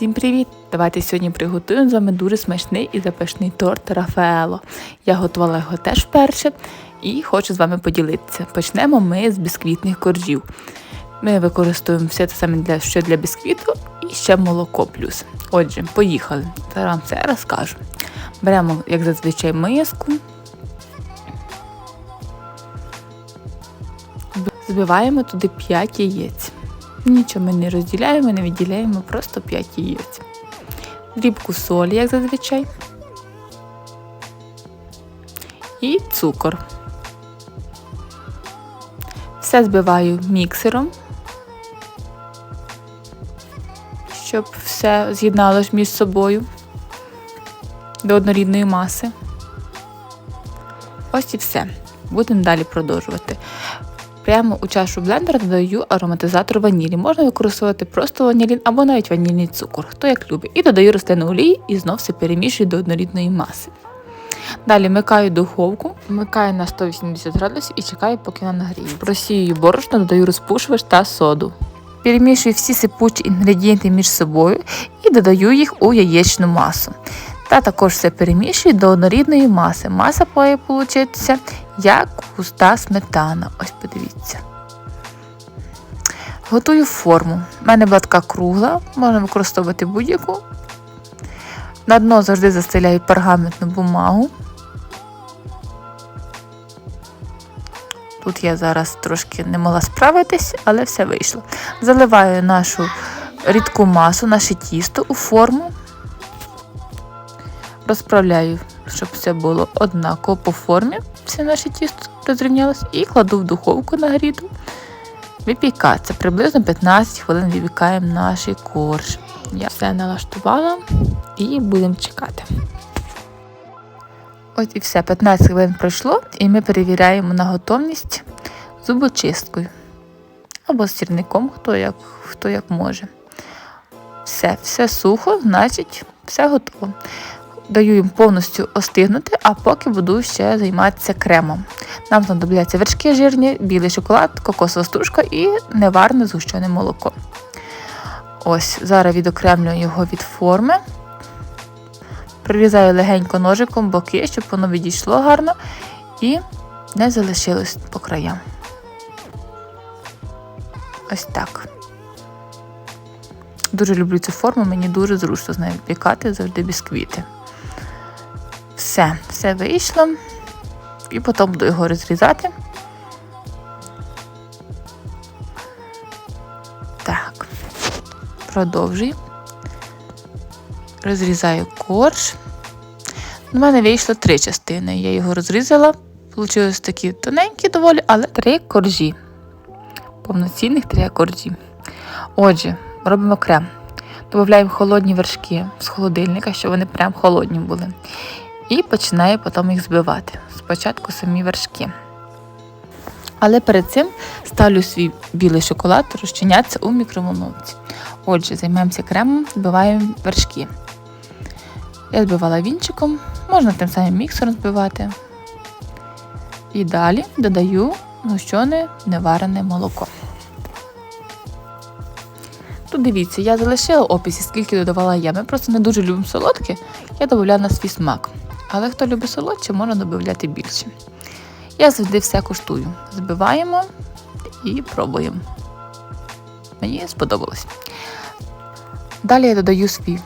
Всім привіт! Давайте сьогодні приготуємо з вами дуже смачний і запашний торт Рафаело. Я готувала його теж вперше і хочу з вами поділитися. Почнемо ми з бісквітних коржів. Ми використовуємо все те саме для що для бісквіту і ще молоко плюс. Отже, поїхали. Зараз вам все розкажу. Беремо, як зазвичай, миску. Збиваємо туди 5 яєць. Нічого ми не розділяємо, не відділяємо, просто 5 яєць. Дрібку солі, як зазвичай. І цукор. Все збиваю міксером, щоб все з'єдналося між собою до однорідної маси. Ось і все. Будемо далі продовжувати. Прямо у чашу блендера додаю ароматизатор ванілі. Можна використовувати просто ванілін або навіть ванільний цукор, хто як любить. І додаю рослинну олію і знов все перемішую до однорідної маси. Далі вмикаю духовку, вмикаю на 180 градусів і чекаю, поки вона нагріє. Просію борошно, додаю розпушувач та соду. Перемішую всі сипучі інгредієнти між собою і додаю їх у яєчну масу. Та також все перемішую до однорідної маси. Маса має получитися як густа сметана. Ось подивіться. Готую форму. У мене була така кругла, можна використовувати будь-яку. На дно завжди застеляю пергаментну бумагу. Тут я зараз трошки не могла справитись, але все вийшло. Заливаю нашу рідку масу, наше тісто у форму. Розправляю, щоб все було однаково по формі, все наше тісто розрівнялося, і кладу в духовку нагріту. Випікатися. Приблизно 15 хвилин випікаємо наш корж. Я все налаштувала і будемо чекати. Ось і все, 15 хвилин пройшло, і ми перевіряємо на готовність зубочисткою. Або сірником, хто як, хто як може. Все, все сухо, значить, все готово даю їм повністю остигнути, а поки буду ще займатися кремом. Нам знадобляться вершки жирні, білий шоколад, кокосова стружка і неварне згущене молоко. Ось, зараз відокремлюю його від форми. Прирізаю легенько ножиком боки, щоб воно відійшло гарно і не залишилось по краям. Ось так. Дуже люблю цю форму, мені дуже зручно з нею випікати завжди бісквіти. Все, все вийшло. І потім буду його розрізати. Так, продовжую. Розрізаю корж. У мене вийшло три частини. Я його розрізала. Получилось такі тоненькі доволі, але три коржі. Повноцінних три коржі. Отже, робимо крем. Додаємо холодні вершки з холодильника, щоб вони прям холодні були. І починаю потім їх збивати. Спочатку самі вершки. Але перед цим ставлю свій білий шоколад розчинятися у мікроволновці. Отже, займаємося кремом, збиваємо вершки. Я збивала вінчиком, можна тим самим міксером збивати. І далі додаю гущене неварене молоко. Тут дивіться, я залишила описі, скільки додавала я. Ми просто не дуже любимо солодке, я додавала на свій смак. Але хто любить солодше, можна додати більше. Я завжди все куштую. Збиваємо і пробуємо. Мені сподобалось. Далі я додаю свій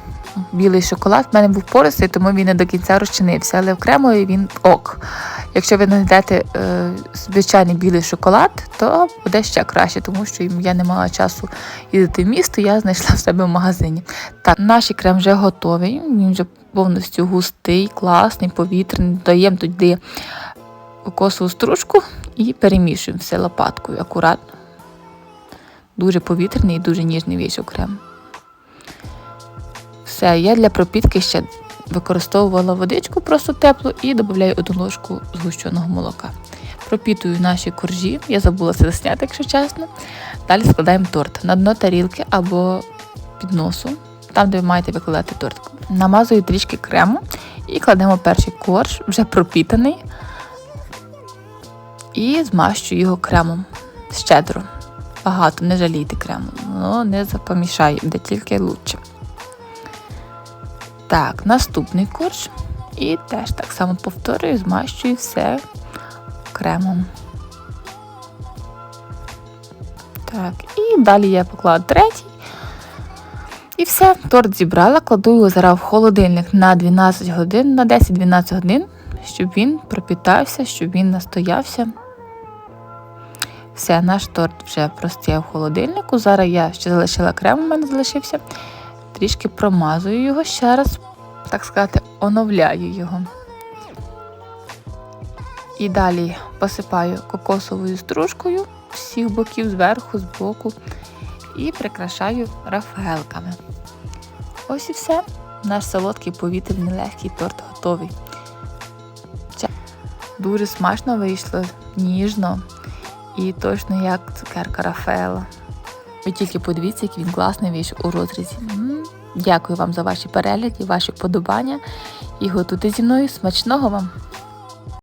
білий шоколад. У мене був пористий, тому він не до кінця розчинився, але окремо він ок. Якщо ви знайдете е, звичайний білий шоколад, то буде ще краще, тому що я не мала часу їздити в місто, я знайшла в себе в магазині. Так, наш крем вже готовий, він вже повністю густий, класний, повітряний. Додаємо туди кокосову стружку і перемішуємо все лопаткою акуратно. Дуже повітряний і дуже ніжний вийшов крем. Все, я для пропітки ще використовувала водичку просто теплу і додаю одну ложку згущеного молока. Пропітую наші коржі, я забула це засняти, якщо чесно. Далі складаємо торт на дно тарілки або підносу, там, де ви маєте викладати торт. Намазую трішки крему і кладемо перший корж, вже пропітаний, і змащую його кремом щедро. Багато, не жалійте крему, воно не запомішає, де тільки лучше. Так, наступний корж. І теж так само повторюю, змащую все кремом. Так, і далі я поклала третій. І все, торт зібрала, кладу його зараз в холодильник на 12 годин, на 10-12 годин, щоб він пропітався, щоб він настоявся. Все, наш торт вже простояв в холодильнику. Зараз я ще залишила крем, у мене залишився. Трішки промазую його ще раз, так сказати, оновляю його. І далі посипаю кокосовою стружкою з всіх боків, зверху, збоку, і прикрашаю рафаелками. Ось і все. Наш солодкий повітряний легкий торт готовий. Дуже смачно вийшло, ніжно і точно як цукерка Рафаела. Ви тільки подивіться, який він класний віч у розрізі. Дякую вам за ваші перегляди, ваші вподобання і готуйте зі мною смачного вам!